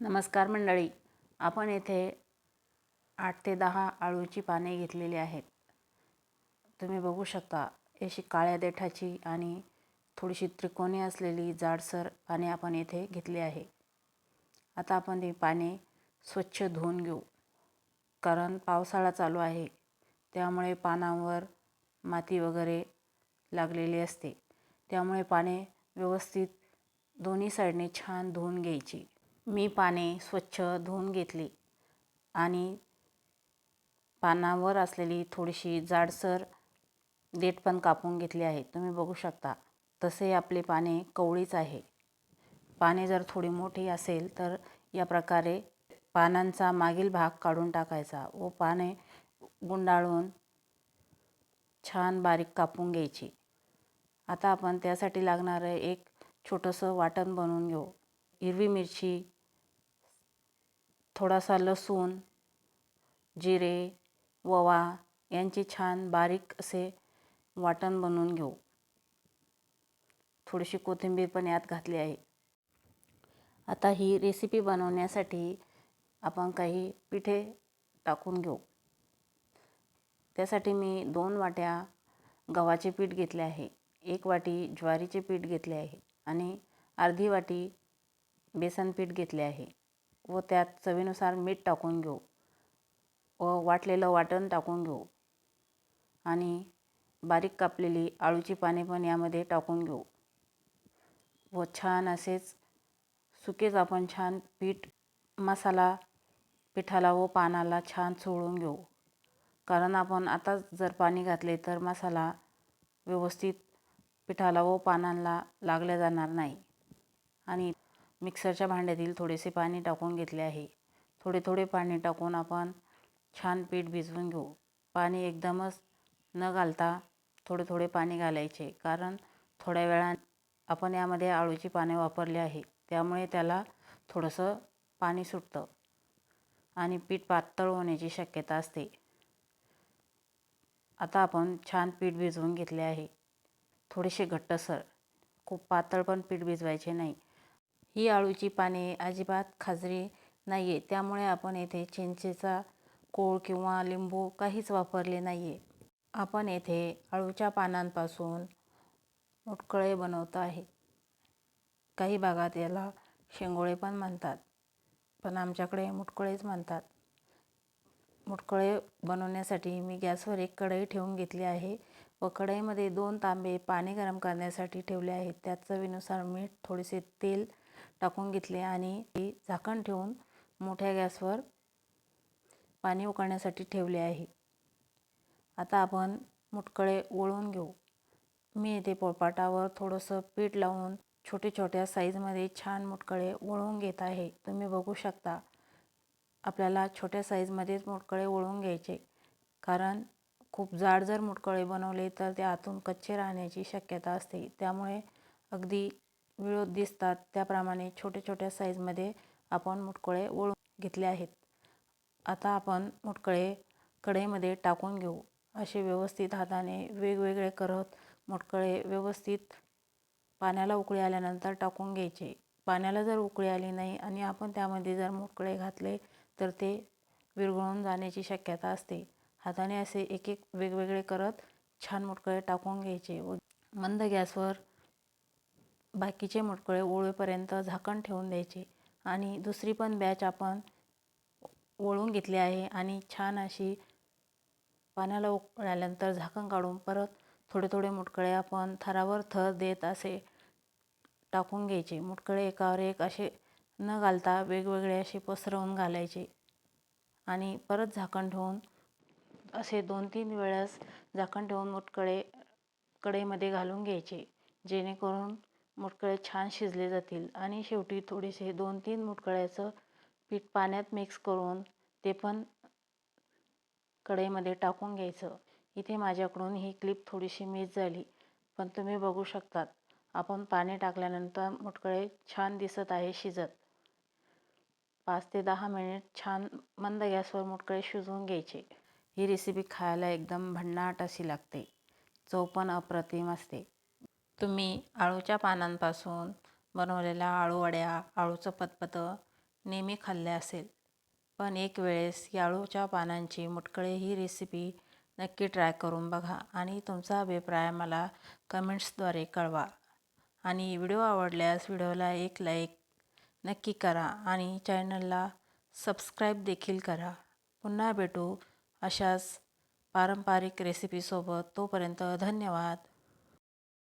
नमस्कार मंडळी आपण येथे आठ ते दहा आळूची पाने घेतलेली आहेत. तुम्ही बघू शकता अशी काळ्या देठाची आणि थोडीशी त्रिकोणी असलेली जाडसर पाने आपण येथे घेतली आहे. आता आपण ती पाने स्वच्छ धुवून घेऊ. कारण पावसाळा चालू आहे त्यामुळे पानांवर माती वगैरे लागलेली असते. त्यामुळे पाने व्यवस्थित दोन्ही साईडने छान धुवून घ्यायची. मी पाने स्वच्छ धुवून घेतली आणि पानावर असलेली थोडीशी जाडसर देठ पण कापून घेतली आहे. तुम्ही बघू शकता तसे आपले पाने कवळीच आहे. पाने जर थोडी मोठी असेल तर या प्रकारे पानांचा मागील भाग काढून टाकायचा व पाने गुंडाळून छान बारीक कापून घ्यायची. आता आपण त्यासाठी लागणारं एक छोटंसं वाटण बनवून घेऊ. हिरवी मिरची थोडासा लसूण जिरे ओवा यांचे छान बारीक असे वाटण बनवून घेऊ. थोडीशी कोथिंबीर पण यात घातली आहे. आता ही रेसिपी बनवण्यासाठी आपण काही पिठे टाकून घेऊ. त्यासाठी मी दोन वाट्या गव्हाचे पीठ घेतले आहे. एक वाटी ज्वारीचे पीठ घेतले आहे आणि अर्धी वाटी बेसन पीठ घेतले आहे. व त्यात चवीनुसार मीठ टाकून घेऊ व वाटलेलं वाटण टाकून घेऊ आणि बारीक कापलेली आळूची पाने पण यामध्ये टाकून घेऊ व छान असेच सुकेच आपण छान पीठ मसाला पिठाला व पानाला छान चोळून घेऊ. कारण आपण आताच जर पाणी घातले तर मसाला व्यवस्थित पिठाला व पानांना लागल्या जाणार नाही. आणि मिक्सरच्या भांड्यातील थोडेसे पाणी टाकून घेतले आहे. थोडे थोडे पाणी टाकून आपण छान पीठ भिजवून घेऊ. पाणी एकदमच न घालता थोडे थोडे पाणी घालायचे कारण थोड्या वेळा आपण यामध्ये आळूची पाने वापरली आहे त्यामुळे त्याला थोडंसं पाणी सुटतं आणि पीठ पातळ होण्याची शक्यता असते. आता आपण छान पीठ भिजवून घेतले आहे. थोडेसे घट्टसर खूप पातळ पण पीठ भिजवायचे नाही. ही आळूची पाने अजिबात खाजरी नाही आहे त्यामुळे आपण येथे चिंचेचा कोळ किंवा लिंबू काहीच वापरले नाही आहे आपण येथे आळूच्या पानांपासून मुटकळे बनवत आहे. काही भागात याला शेंगोळे पण म्हणतात पण आमच्याकडे मुटकळेच म्हणतात. मुटकळे बनवण्यासाठी मी गॅसवर एक कढई ठेवून घेतली आहे व कढईमध्ये दोन तांबे पाणी गरम करण्यासाठी ठेवले आहेत. त्यात चवीनुसार मीठ थोडेसे तेल टाकून घेतले आणि ती झाकण ठेवून मोठ्या गॅसवर पाणी उकळण्यासाठी ठेवले आहे. आता आपण मुटकळे वळवून घेऊ. मी येथे पोळपाटावर थोडंसं पीठ लावून छोटे छोट्या साईजमध्ये छान मुटकळे वळवून घेत आहे. तुम्ही बघू शकता आपल्याला छोट्या साईजमध्येच मुटकळे वळून घ्यायचे. कारण खूप जाड जर मुटकळे बनवले तर ते आतून कच्चे राहण्याची शक्यता असते. त्यामुळे अगदी विळोद दिसतात. त्याप्रमाणे छोट्या छोट्या साईजमध्ये आपण मुटकळे वळून घेतले आहेत. आता आपण मुटकळे कढईमध्ये टाकून घेऊ. असे व्यवस्थित हाताने वेगवेगळे करत मुटकळे व्यवस्थित पाण्याला उकळी आल्यानंतर टाकून घ्यायचे. पाण्याला जर उकळी आली नाही आणि आपण त्यामध्ये जर मुटकळे घातले तर ते विरघळून जाण्याची शक्यता असते. हाताने असे एक एक वेगवेगळे करत छान मुटकळे टाकून घ्यायचे व मंद गॅसवर बाकीचे मुटकळे ओळेपर्यंत झाकण ठेवून द्यायचे. आणि दुसरी पण बॅच आपण ओळून घेतली आहे आणि छान अशी पाण्याला उकळल्यानंतर झाकण काढून परत थोडे थोडे मुटकळे आपण थरावर थर देत असे टाकून घ्यायचे. मुटकळे एकावर एक असे न घालता वेगवेगळे असे पसरवून घालायचे. आणि परत झाकण ठेवून असे दोन तीन वेळेस झाकण ठेवून मुटकळे कढईमध्ये घालून घ्यायचे. जेणेकरून मुटकळे छान शिजले जातील. आणि शेवटी थोडेसे दोन तीन मुटकळ्याचं पीठ पाण्यात मिक्स करून ते पण कढईमध्ये टाकून घ्यायचं. इथे माझ्याकडून ही क्लिप थोडीशी मिस झाली. पण तुम्ही बघू शकतात आपण पाणी टाकल्यानंतर मुटकळे छान दिसत आहे शिजत. पाच ते दहा मिनिट छान मंद गॅसवर मुटकळे शिजवून घ्यायचे. ही रेसिपी खायला एकदम भन्नाट अशी लागते. चव पण अप्रतिम असते. तुम्ही आळूच्या पानांपासून बनवलेल्या आळूवड्या आळूचं पतपतं नेहमी खाल्ले असेल. पण एक वेळेस या आळूच्या पानांची मुटकळे ही रेसिपी नक्की ट्राय करून बघा आणि तुमचा अभिप्राय मला कमेंट्सद्वारे कळवा. आणि व्हिडिओ आवडल्यास व्हिडिओला एक लाईक नक्की करा आणि चॅनलला सबस्क्राईब देखील करा. पुन्हा भेटू अशाच पारंपरिक रेसिपीसोबत तोपर्यंत धन्यवाद.